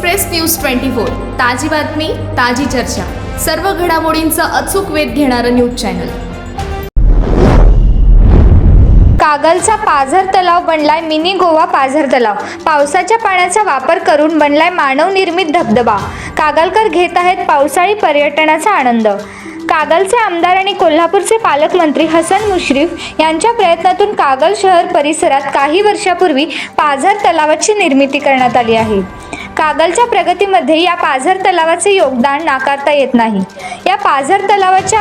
Express news twenty four. ताजी बातमी ताजी चर्चा. सर्व घडामोडींचा अचूक वेध घेणारं न्यूज चॅनल. कागलचा पाझर तलाव बनलाय मिनी गोवा पाझर तलाव. पावसाच्या पाण्याचा वापर करून बनलाय मानवनिर्मित धबधबा. कागलकर घेत आहेत पावसाळी पर्यटनाचा आनंद. कागलचे आमदार आणि कोल्हापूरचे पालकमंत्री हसन मुश्रीफ यांच्या प्रयत्नातून कागल शहर परिसरात काही वर्षापूर्वी पाझर तलावाची निर्मिती करण्यात आली आहे. कागलच्या प्रगतीमध्ये या पाझर तलावाचे योगदान नाकारता येत नाही. या पाझर तलावाच्या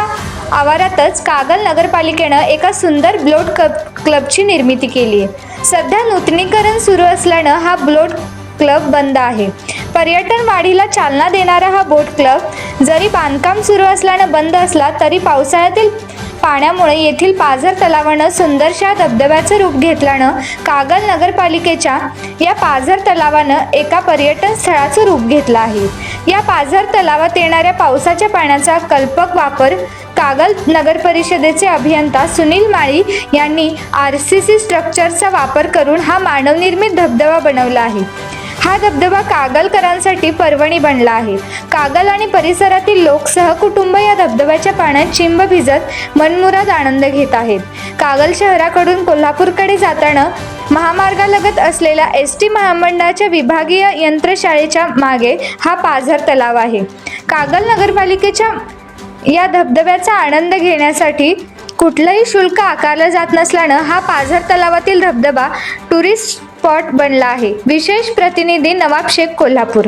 आवारातच कागल नगरपालिकेनं एका सुंदर ब्लोट क्लब क्लबची निर्मिती केली आहे. सध्या नूतनीकरण सुरू असल्यानं हा ब्लोट क्लब बंद आहे. पर्यटन वाढीला चालना देणारा हा बोट क्लब जरी बांधकाम सुरू असल्यानं बंद असला तरी पावसाळ्यातील पाण्यामुळे येथील पाझर तलावानं सुंदरशा धबधब्याचं रूप घेतल्यानं कागल नगरपालिकेच्या या पाझर तलावानं एका पर्यटन स्थळाचं रूप घेतलं आहे. या पाझर तलावात येणाऱ्या पावसाच्या पाण्याचा कल्पक वापर कागल नगर परिषदेचे अभियंता सुनील माळी यांनी आर सी सी स्ट्रक्चरचा वापर करून हा मानवनिर्मित धबधबा बनवला आहे. हा धबधबा कागलकरांसाठी पर्वणी बनला आहे. कागल आणि परिसरातील लोक सहकुटुंब या धबधब्याच्या पाण्यात चिंब भिजत मनमुराद आनंद घेत आहेत. कागल शहराकडून कोल्हापूरकडे जाताना महामार्गालगत असलेल्या एस टी महामंडळाच्या विभागीय यंत्रशाळेच्या मागे हा पाझर तलाव आहे. कागल नगरपालिकेच्या या धबधब्याचा आनंद घेण्यासाठी कुठलंही शुल्क आकारलं जात नसल्यानं हा पाझर तलावातील धबधबा टुरिस्ट स्पॉट बनला आहे. विशेष प्रतिनिधी नवाब शेख कोल्हापूर.